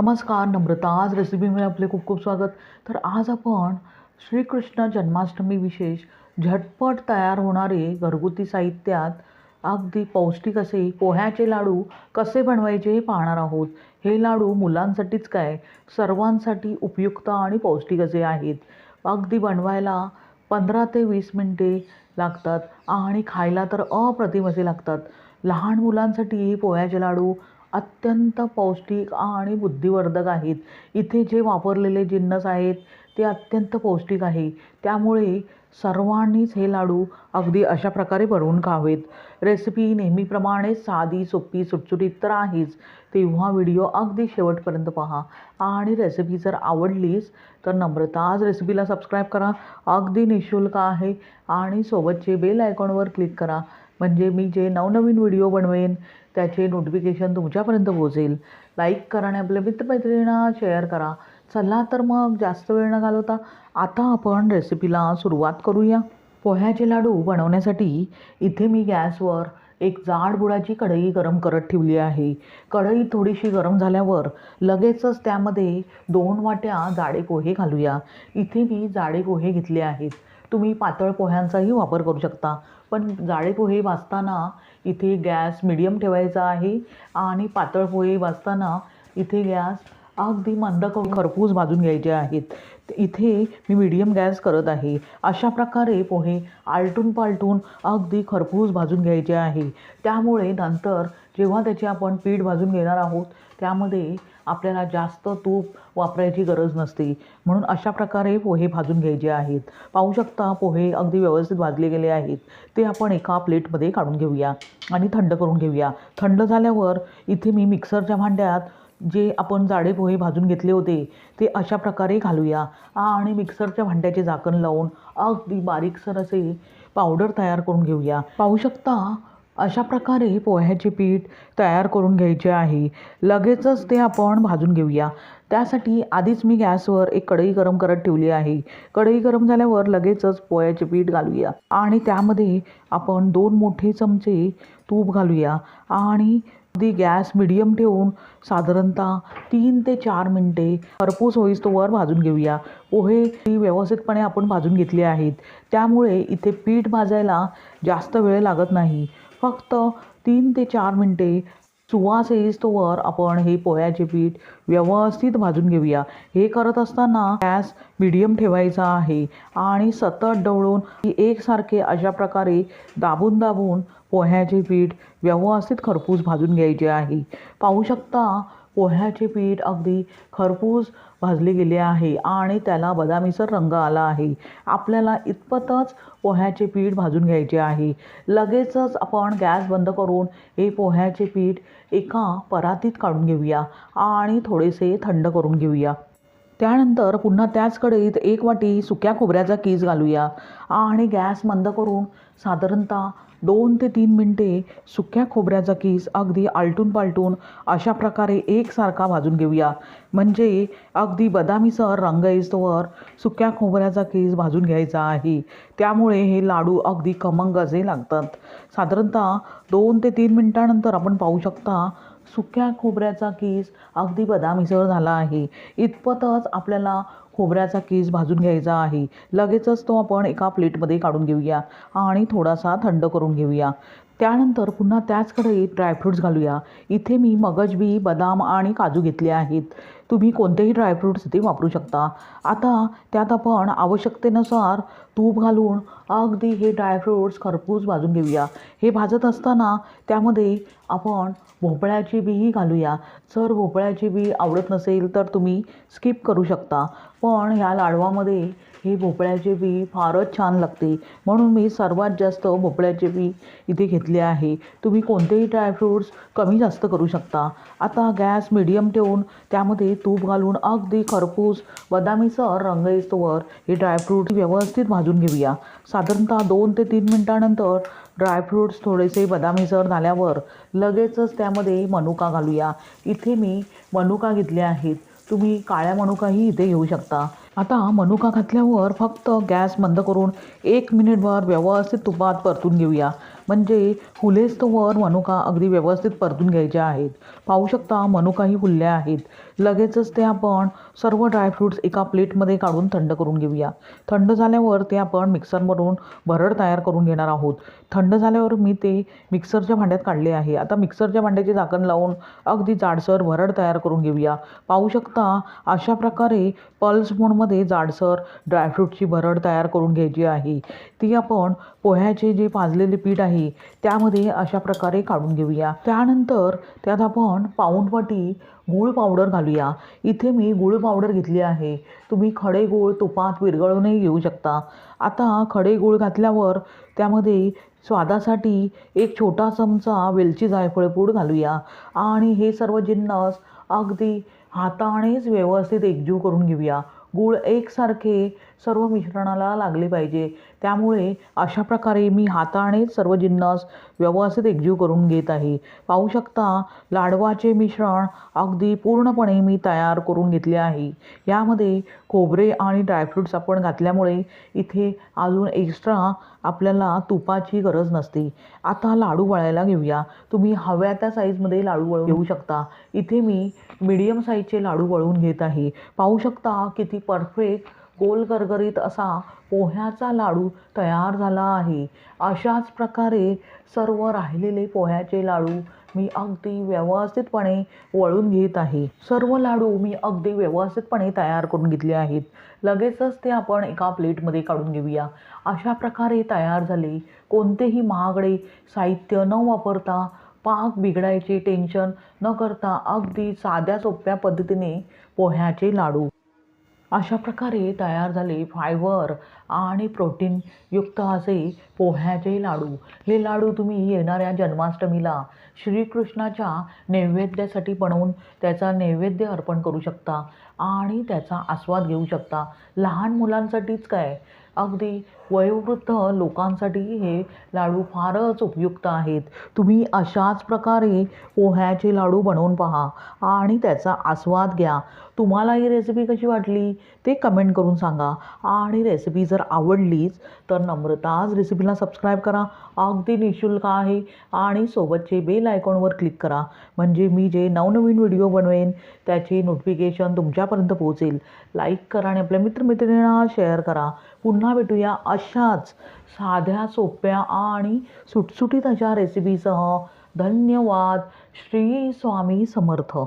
नमस्कार नम्रता. आज रेसिपीमध्ये आपले खूप खूप स्वागत. तर आज आपण श्रीकृष्ण जन्माष्टमी विशेष झटपट तयार होणारे घरगुती साहित्यात अगदी पौष्टिक असे पोह्याचे लाडू कसे बनवायचे हे पाहणार आहोत. हे लाडू मुलांसाठीच काय सर्वांसाठी उपयुक्त आणि पौष्टिक असे आहेत. अगदी बनवायला पंधरा ते वीस मिनटे लागतात आणि खायला तर अप्रतिम असे लागतात. लहान मुलांसाठी हे पोह्याचे लाडू अत्यंत पौष्टिक आणि बुद्धिवर्धक आहेत. इथे जे वापरलेले जिन्नस आहेत ते अत्यंत पौष्टिक आहे. त्यामुळे सर्वांनीच हे लाडू अगदी अशा प्रकारे बनवून खावेत. रेसिपी नेहमीप्रमाणे साधी सोपी सुटसुटीत तर आहेच. तेव्हा व्हिडिओ अगदी शेवटपर्यंत पहा. आणि रेसिपी जर आवडलीच तर नम्रता आज रेसिपीला सबस्क्राईब करा. अगदी निशुल्क आहे. आणि सोबतचे बेल आयकॉनवर क्लिक करा. म्हणजे मी जे नवनवीन व्हिडिओ बनवेन त्याचे नोटिफिकेशन तुमच्यापर्यंत पोहोचेल. लाईक करा आणि आपल्या मित्रमैत्रिणींना शेअर करा. चला तर मग जास्त वेळ न घालवता आता आपण रेसिपीला सुरुवात करूया. पोह्याचे लाडू बनवण्यासाठी इथे मी गॅसवर एक जाड बुडाची कढई गरम करत ठेवली आहे. कढई थोडीशी गरम झाल्यावर लगेचच त्यामध्ये दोन वाट्या जाडे पोहे घालूया. इथे मी जाडे पोहे घेतले आहेत. तुम्ही पातळ पोह्यांचाही वापर करू शकता. पण जाडे पोहे भाजताना इथे गॅस मिडियम ठेवायचा आहे आणि पातळ पोहे भाजताना इथे गॅस अगदी मंद करून खरपूस भाजून घ्यायचे आहेत. इथे मी मीडियम गॅस करत आहे. अशा प्रकारे पोहे आलटून पालटून अगदी खरपूस भाजून घ्यायचे आहे. त्यामुळे नंतर जेव्हा त्याचे आपण पीठ भाजून घेणार आहोत त्यामध्ये आपल्याला जास्त तूप वापरायची गरज नसते. म्हणून अशा प्रकारे पोहे भाजून घ्यायचे आहेत. पाहू शकता पोहे अगदी व्यवस्थित भाजले गेले आहेत. ते आपण एका प्लेटमध्ये काढून घेऊया आणि थंड करून घेऊया. थंड झाल्यावर इथे मी मिक्सरच्या भांड्यात जे आपण जाडे पोहे भाजून घेतले होते ते अशा प्रकारे घालूया. आणि मिक्सरच्या भांड्याचे झाकण लावून अगदी बारीकसर असे पावडर तयार करून घेऊया. पाहू शकता अशा प्रकारे पोह्याचे पीठ तयार करून घ्यायचे आहे. लगेचच ते आपण भाजून घेऊया. त्यासाठी आधीच मी गॅसवर एक कढई गरम करत ठेवली आहे. कढई गरम झाल्यावर लगेचच पोह्याचे पीठ घालूया आणि त्यामध्ये आपण दोन मोठे चमचे तूप घालूया आणि अगदी गॅस मिडियम ठेवून साधारणतः तीन ते चार मिनटे खरपूस होईस्तोवर भाजून घेऊया. पोहे व्यवस्थितपणे आपण भाजून घेतले आहेत. त्यामुळे इथे पीठ भाजायला जास्त वेळ लागत नाही. फक्त तीन ते चार मिनटे सुवास येईस्तोवर आपण हे पोह्याचे पीठ व्यवस्थित भाजून घेऊया. हे करत असताना गॅस मिडियम ठेवायचा आहे आणि सतत डवळून एकसारखे अशा प्रकारे दाबून दाबून पोह्याचे पीठ व्यवस्थित खरपूस भाजून घ्यायचे आहे. पाहू शकता पोह्याचे पीठ अगदी खरपूस भाजले गेले आहे आणि त्याला बदामीसर रंग आला आहे. आपल्याला इतपतच पोह्याचे पीठ भाजून घ्यायचे आहे. लगेचच आपण गॅस बंद करून हे पोह्याचे पीठ एका परातीत काढून घेऊया आणि थोडेसे थंड करून घेऊया. त्यानंतर पुन्हा त्याच कढईत एक वाटी सुक्या खोबऱ्याचा कीस घालूया आणि गॅस मंद करून साधारणतः दोन ते तीन मिनटे सुक्या खोबऱ्याचा कीस अगदी आलटून पालटून अशा प्रकारे एकसारखा भाजून घेऊया. म्हणजे अगदी बदामीसर रंग येतोवर सुक्या खोबऱ्याचा कीस भाजून घ्यायचा आहे. त्यामुळे हे लाडू अगदी खमंग असे लागतात. साधारणतः दोन ते तीन मिनटानंतर आपण पाहू शकता सुक्या खोबऱ्याचा कीस अगदी बदामीसर झाला आहे. इतपतच आपल्याला खोबऱ्याचा कीस भाजून घ्यायचा आहे. लगेचच तो आपण एका प्लेटमध्ये काढून घेऊया आणि थोडासा थंड करून घेऊया. त्यानंतर पुन्हा त्याच कढईत ड्रायफ्रूट्स घालूया. इथे मी मगजबी बदाम आणि काजू घेतले आहेत. तुम्ही कोणतेही ड्रायफ्रूट्स इथे वापरू शकता. आता त्यात आपण आवश्यकतेनुसार तूप घालून अगदी हे ड्रायफ्रूट्स खरपूस भाजून घेऊया. हे भाजत असताना त्यामध्ये आपण भोपळ्याची बीही घालूया. जर भोपळ्याची बी आवडत नसेल तर तुम्ही स्किप करू शकता. पण ह्या लाडवामध्ये हे भोपळ्याचे बी फारच छान लागते. म्हणून मी सर्वात जास्त भोपळ्याचे बी इथे घेतले आहे. तुम्ही कोणतेही ड्रायफ्रूट्स कमी जास्त करू शकता. आता गॅस मिडियम ठेवून त्यामध्ये तूप घालून अगदी खरपूस बदामीसर रंग येतोवर हे ड्रायफ्रूट्स व्यवस्थित भाजून घेऊया. साधारणतः दोन ते तीन मिनटानंतर ड्रायफ्रूट्स थोडेसे बदामीसर झाल्यावर लगेचच त्यामध्ये मनुका घालूया. इथे मी मनुका घेतले आहेत. तुम्ही काळ्या मनुकाही इथे घेऊ शकता. आता मनुका घातल्यावर फक्त गॅस बंद करून एक मिनिटभर व्यवस्थित तुपात परतून घेऊया. म्हणजे फुलेस्तोवर मनुका अगदी व्यवस्थित परतून घ्यायच्या आहेत. पाहू शकता मनुकाही फुलल्या आहेत. लगेचच ते आपण सर्व ड्रायफ्रूट्स एका प्लेटमध्ये काढून थंड करून घेऊया. थंड झाल्यावर ते आपण मिक्सरमधून भरड तयार करून घेणार आहोत. थंड झाल्यावर मी ते मिक्सरच्या भांड्यात काढले आहे. आता मिक्सरच्या भांड्याचे झाकण लावून अगदी जाडसर भरड तयार करून घेऊया. पाहू शकता अशा प्रकारे पल्स मोडमध्ये जाडसर ड्रायफ्रूटची भरड तयार करून घ्यायची आहे. ती आपण पोह्याचे जे पाजलेले पीठ आहे त्यामध्ये अशा प्रकारे काढून घेऊया. त्यानंतर त्यात आपण पाऊण वाटी गूळ पावडर घालूया. इथे मी गूळ पावडर घेतली आहे. तुम्ही खडे गूळ तुपात विरघळूनही घेऊ शकता. आता खडे गूळ घातल्यावर त्यामध्ये स्वादासाठी एक छोटा चमचा वेलची जायफळ पूड घालूया. आणि हे सर्व जिन्नस अगदी हातानेच व्यवस्थित एकजीव करून घेऊया. गूळ एकसारखे सर्व मिश्रणाला लागले पाहिजे. त्यामुळे अशा प्रकारे मी हाताने सर्व जिन्नस व्यवस्थित एकजीव करून घेत आहे. पाहू शकता लाडवाचे मिश्रण अगदी पूर्णपणे मी तयार करून घेतले आहे. यामध्ये खोबरे आणि ड्रायफ्रूट्स आपण घातल्यामुळे इथे अजून एक्स्ट्रा आपल्याला तुपाची गरज नसते. आता लाडू वळायला घेऊया. तुम्ही हव्या त्या साईजमध्ये लाडू वळून घेऊ शकता. इथे मी मीडियम साईजचे लाडू वळवून घेत आहे. पाहू शकता किती परफेक्ट गोल गरगरीत असा पोह्याचा लाडू तयार झाला आहे. अशाच प्रकारे सर्व राहिलेले पोह्याचे लाडू मी अगदी व्यवस्थितपणे वळून घेत आहे. सर्व लाडू मी अगदी व्यवस्थितपणे तयार करून घेतले आहेत. लगेचच ते आपण एका प्लेटमध्ये काढून घेऊया. अशा प्रकारे तयार झाले. कोणतेही महागडे साहित्य न वापरता पाक बिघडायचे टेन्शन न करता अगदी साध्या सोप्या पद्धतीने पोह्याचे लाडू अशा प्रकारे तयार झाले फायबर आणि प्रोटीनयुक्त असे पोह्याचे लाडू. हे लाडू तुम्ही येणाऱ्या जन्माष्टमीला श्रीकृष्णाच्या नैवेद्यासाठी बनवून त्याचा नैवेद्य अर्पण करू शकता आणि त्याचा आस्वाद घेऊ शकता. लहान मुलांसाठीच काय? अगदी वयोवृद्ध लोकांसाठी हे लाडू फारच उपयुक्त आहेत. तुम्ही अशाच प्रकारे पोह्याचे लाडू बनवून पहा आणि त्याचा आस्वाद घ्या. तुम्हाला ही रेसिपी कशी वाटली ते कमेंट करून सांगा. आणि रेसिपी जर आवडलीच तर नम्रताज रेसिपीला सबस्क्राईब करा. अगदी निशुल्क आहे. आणि सोबतचे बेल आयकॉनवर क्लिक करा. म्हणजे मी जे नवनवीन व्हिडिओ बनवेन त्याचे नोटिफिकेशन तुमच्यापर्यंत पोहोचेल. लाईक करा आणि आपल्या मित्रमैत्रिणींना शेअर करा. पुन्हा पुन्हा भेटूया अशाच साध्या सोप्या आणि सुटसुटीत अशा रेसिपीसह धन्यवाद. श्री स्वामी समर्थ.